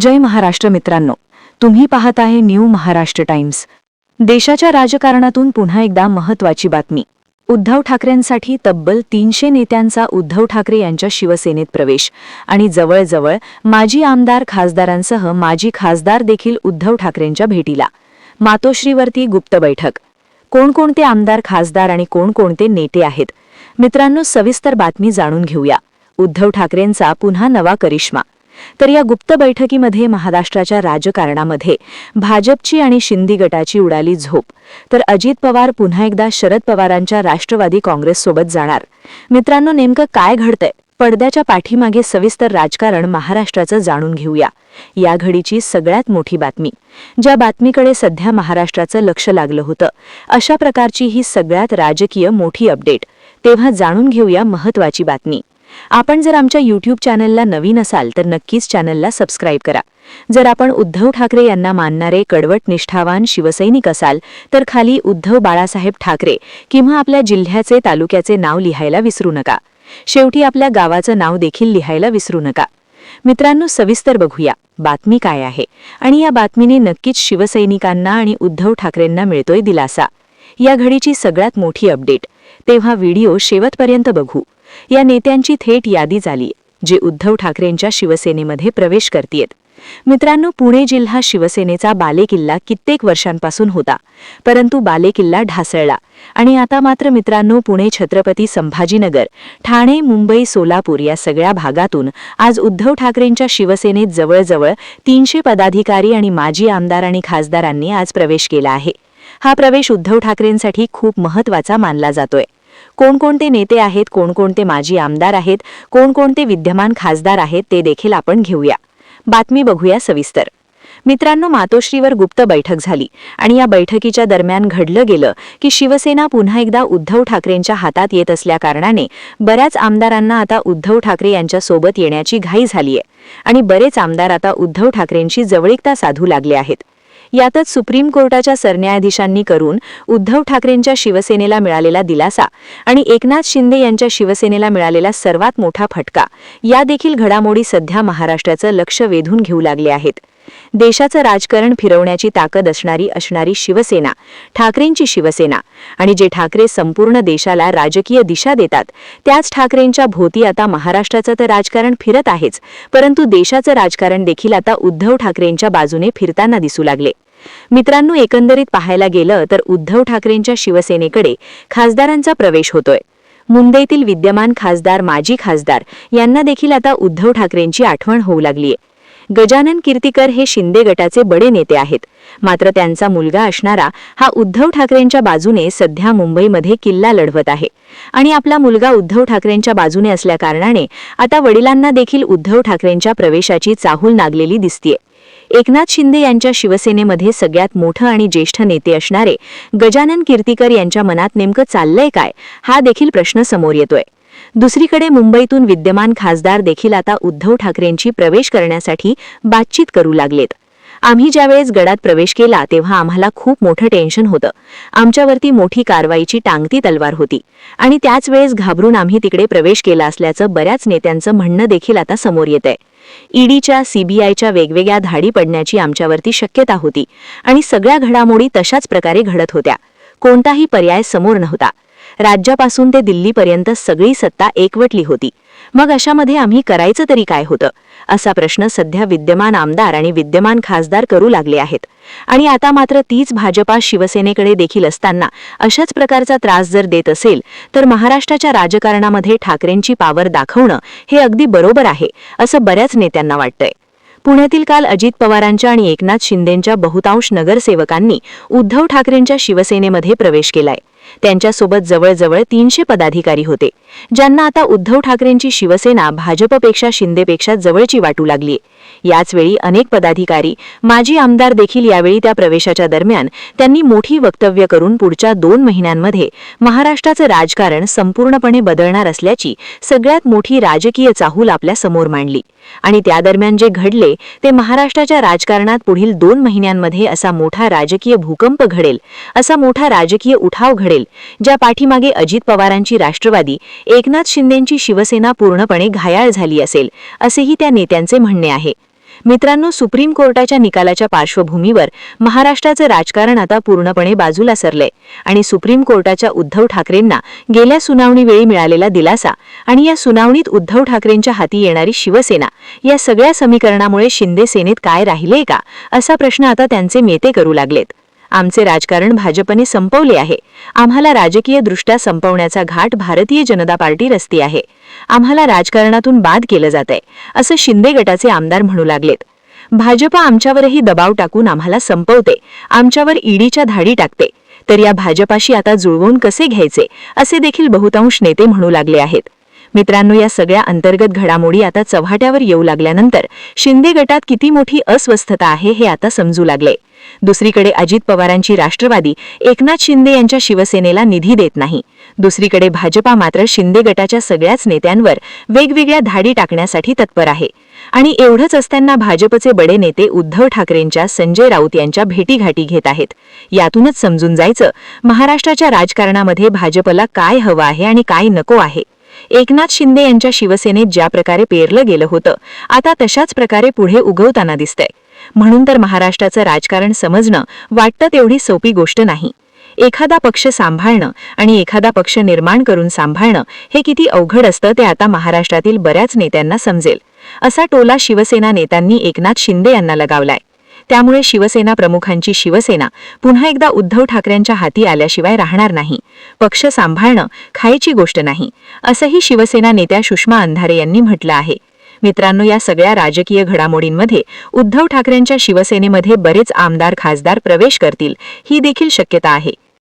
जय महाराष्ट्र मित्रांनो. तुम्ही पाहत आहे न्यू महाराष्ट्र टाइम्स. देशाच्या राजकारणातून पुन्हा एकदा महत्वाची बातमी. उद्धव ठाकरेंसाठी तब्बल तीनशे नेत्यांचा उद्धव ठाकरे यांच्या शिवसेनेत प्रवेश आणि जवळजवळ माजी आमदार खासदारांसह माजी खासदार देखील उद्धव ठाकरेंच्या भेटीला. मातोश्रीवरती गुप्त बैठक. कोणकोणते आमदार खासदार आणि कोणकोणते नेते आहेत? मित्रांनो सविस्तर बातमी जाणून घेऊया. उद्धव ठाकरेंचा पुन्हा नवा करिश्मा. तर या गुप्त बैठकीमध्ये महाराष्ट्राच्या राजकारणामध्ये भाजपची आणि शिंदी गटाची उडाली झोप. तर अजित पवार पुन्हा एकदा शरद पवारांच्या राष्ट्रवादी काँग्रेससोबत जाणार. मित्रांनो नेमकं काय घडतंय? पडद्याच्या पाठीमागे सविस्तर राजकारण महाराष्ट्राचं जाणून घेऊया. या घडीची सगळ्यात मोठी बातमी. ज्या बातमीकडे सध्या महाराष्ट्राचं लक्ष लागलं होतं अशा प्रकारची ही सगळ्यात राजकीय मोठी अपडेट. तेव्हा जाणून घेऊया महत्वाची बातमी. आपण जर आमच्या यूट्यूब चॅनलला नवीन असाल तर नक्कीच चॅनलला सबस्क्राईब करा. जर आपण उद्धव ठाकरे यांना मानणारे कडवट निष्ठावान शिवसैनिक असाल तर खाली उद्धव बाळासाहेब ठाकरे किंवा आपल्या जिल्ह्याचे तालुक्याचे नाव लिहायला विसरू नका. शेवटी आपल्या गावाचं नाव देखील लिहायला विसरू नका. मित्रांनो सविस्तर बघूया. बातमी काय आहे? आणि या बातमीने नक्कीच शिवसैनिकांना आणि उद्धव ठाकरेंना मिळतोय दिलासा. या घडीची सगळ्यात मोठी अपडेट. तेव्हा व्हिडिओ शेवटपर्यंत बघू. या नेत्यांची थेट यादी झाली जे उद्धव ठाकरेंच्या शिवसेनेमध्ये प्रवेश करतीयत. मित्रांनो पुणे जिल्हा शिवसेनेचा बालेकिल्ला कित्येक वर्षांपासून होता परंतु बालेकिल्ला ढासळला. आणि आता मात्र मित्रांनो पुणे छत्रपती संभाजीनगर ठाणे मुंबई सोलापूर या सगळ्या भागातून आज उद्धव ठाकरेंच्या शिवसेनेत जवळजवळ तीनशे पदाधिकारी आणि माजी आमदार आणि खासदारांनी आज प्रवेश केला आहे. हा प्रवेश उद्धव ठाकरेंसाठी खूप महत्त्वाचा मानला जातोय. कोणकोणते नेते आहेत कोणकोणते माजी आमदार आहेत कोणकोणते विद्यमान खासदार आहेत ते देखील आपण घेऊया. बातमी बघूया सविस्तर. मित्रांनो मातोश्रीवर गुप्त बैठक झाली आणि या बैठकीच्या दरम्यान घडलं गेलं की शिवसेना पुन्हा एकदा उद्धव ठाकरेंच्या हातात येत असल्याकारणाने बऱ्याच आमदारांना आता उद्धव ठाकरे यांच्या सोबत येण्याची घाई झालीय आणि बरेच आमदार आता उद्धव ठाकरेंशी जवळीकता साधू लागले आहेत. यातच सुप्रीम कोर्टाच्या सरन्यायाधीशांनी करून उद्धव ठाकरेंच्या शिवसेनेला मिळालेला दिलासा आणि एकनाथ शिंदे यांच्या शिवसेनेला मिळालेला सर्वात मोठा फटका. या देखील घडामोडी सध्या महाराष्ट्राचं लक्ष वेधून घेऊ लागले आहेत. देशाचं राजकारण फिरवण्याची ताकद असणारी असणारी शिवसेना ठाकरेंची शिवसेना आणि जे ठाकरे संपूर्ण देशाला राजकीय दिशा देतात त्याच ठाकरेंच्या भोवती आता महाराष्ट्राचं तर राजकारण फिरत आहेच परंतु देशाचं राजकारण देखील आता उद्धव ठाकरेंच्या बाजूने फिरताना दिसू लागले. मित्रांनो एकंदरीत पाहायला गेलं तर उद्धव ठाकरेंच्या शिवसेनेकडे खासदारांचा प्रवेश होतोय. मुंबईतील विद्यमान खासदार माजी खासदार यांना देखील आता उद्धव ठाकरेंची आठवण होऊ लागलीय गजानन कीर्तिकर हे शिंदे गटाचे बडे नेते आहेत. मात्र त्यांचा मुलगा असणारा हा उद्धव ठाकरेंच्या बाजूने सध्या मुंबईमध्ये किल्ला लढवत आहे. आणि आपला मुलगा उद्धव ठाकरेंच्या बाजूने असल्याकारणाने आता वडिलांना देखील उद्धव ठाकरेंच्या प्रवेशाची चाहूल नागलेली दिसतीये. एकनाथ शिंदे यांच्या शिवसेनेमध्ये सगळ्यात मोठं आणि ज्येष्ठ नेते असणारे गजानन कीर्तीकर यांच्या मनात नेमकं चाललंय काय हा देखील प्रश्न समोर येतोय. दुसरीकडे मुंबईतून विद्यमान खासदार देखील आता उद्धव ठाकरेंची प्रवेश करण्यासाठी बातचीत करू लागलेत. आम्ही ज्यावेळेस गडात प्रवेश केला तेव्हा आम्हाला खूप मोठं टेन्शन होतं. आमच्यावरती मोठी कारवाईची टांगती तलवार होती. आणि त्याच वेळेस घाबरून आम्ही तिकडे प्रवेश केला असल्याचं बऱ्याच नेत्यांचं म्हणणं देखील आता समोर येत आहे ईडीच्या सीबीआयच्या वेगवेगळ्या धाडी पडण्याची आमच्यावरती शक्यता होती आणि सगळ्या घडामोडी तशाच प्रकारे घडत होत्या. कोणताही पर्याय समोर नव्हता. राज्यापासून ते दिल्लीपर्यंत सगळी सत्ता एकवटली होती. मग अशामध्ये आम्ही करायचं तरी काय होतं? असा प्रश्न सध्या विद्यमान आमदार आणि विद्यमान खासदार करू लागले आहेत. आणि आता मात्र तीच भाजपा शिवसेनेकडे देखील असताना अशाच प्रकारचा त्रास जर देत असेल तर महाराष्ट्राच्या राजकारणामध्ये ठाकरेंची पावर दाखवणं हे अगदी बरोबर आहे असं बऱ्याच नेत्यांना वाटतंय. पुण्यातील काल अजित पवारांच्या आणि एकनाथ शिंदेंच्या बहुतांश नगरसेवकांनी उद्धव ठाकरेंच्या शिवसेनेमध्ये प्रवेश केलाय. त्यांच्यासोबत जवळजवळ तीनशे पदाधिकारी होते ज्यांना आता उद्धव ठाकरेंची शिवसेना भाजपपेक्षा शिंदेपेक्षा जवळची वाटू लागली याचवेळी अनेक पदाधिकारी माजी आमदार देखील यावेळी त्या प्रवेशाच्या दरम्यान त्यांनी मोठी वक्तव्य करून पुढच्या दोन महिन्यांमध्ये महाराष्ट्राचं राजकारण संपूर्णपणे बदलणार असल्याची सगळ्यात मोठी राजकीय चाहूल आपल्यासमोर मांडली. आणि त्या दरम्यान जे घडले ते महाराष्ट्राच्या राजकारणात पुढील दोन महिन्यांमध्ये असा मोठा राजकीय भूकंप घडेल असा मोठा राजकीय उठाव घडेल. ज्या पाठीमागे अजित पवारांची राष्ट्रवादी एकनाथ शिंदेंची शिवसेना पूर्णपणे घायाळ झाली असेल असेही त्या नेत्यांचे म्हणणे आहे. मित्रांनो सुप्रीम कोर्टाच्या निकालाच्या पार्श्वभूमीवर महाराष्ट्राचं राजकारण आता पूर्णपणे बाजूला सरलंय आणि सुप्रीम कोर्टाच्या उद्धव ठाकरेंना गेल्या सुनावणीवेळी मिळालेला दिलासा आणि या सुनावणीत उद्धव ठाकरेंच्या हाती येणारी शिवसेना या सगळ्या समीकरणामुळे शिंदे सेनेत काय राहिले का असा प्रश्न आता त्यांचे नेते करू लागलेत. आमचे राजकारण भाजपने संपवले आहे. आम्हाला राजकीय दृष्ट्या संपवण्याचा घाट भारतीय जनता पार्टी रस्ती आहे. आम्हाला राजकारणातून बाद केलं जातंय असं शिंदे गटाचे आमदार म्हणू लागलेत. भाजप आमच्यावरही दबाव टाकून आम्हाला संपवते आमच्यावर ईडीच्या धाडी टाकते. तर या भाजपाशी आता जुळवून कसे घ्यायचे असे देखील बहुतांश नेते म्हणू लागले आहेत. मित्रांनो या सगळ्या अंतर्गत घडामोडी आता चव्हाट्यावर येऊ लागल्यानंतर शिंदे गटात किती मोठी अस्वस्थता आहे हे आता समजू लागले. दुसरीकडे अजित पवारांची राष्ट्रवादी एकनाथ शिंदे यांच्या शिवसेनेला निधी देत नाही. दुसरीकडे भाजपा मात्र शिंदे गटाच्या सगळ्याच नेत्यांवर वेगवेगळ्या धाडी टाकण्यासाठी तत्पर आहे. आणि एवढंच असताना भाजपचे बडे नेते उद्धव ठाकरेंच्या संजय राऊत यांच्या भेटीघाटी घेत आहेत. यातूनच समजून जायचं महाराष्ट्राच्या राजकारणामध्ये भाजपला काय हवं आहे आणि काय नको आहे. एकनाथ शिंदे यांच्या शिवसेनेत ज्या प्रकारे पेरलं गेलं होतं आता तशाच प्रकारे पुढे उगवताना दिसतंय. म्हणून तर महाराष्ट्राचं राजकारण समजणं वाटतं तेवढी सोपी गोष्ट नाही. एखादा पक्ष सांभाळणं आणि एखादा पक्ष निर्माण करून सांभाळणं हे किती अवघड असतं ते आता महाराष्ट्रातील बऱ्याच नेत्यांना समजेल. असा टोला शिवसेना नेत्यांनी एकनाथ शिंदे यांना लगावलाय. त्यामुळे शिवसेना प्रमुखांची शिवसेना पुन्हा एकदा उद्धव ठाकरेंच्या हाती आल्याशिवाय राहणार नाही. पक्ष सांभाळणं खायची गोष्ट नाही असंही शिवसेना नेत्या सुषमा अंधारे यांनी म्हटलं आहे. मित्रांनो या सगळ्या राजकीय घडामोडींमध्ये उद्धव ठाकरेंच्या शिवसेनेमध्ये बरेच आमदार खासदार प्रवेश करतील ही देखील शक्यता आहे.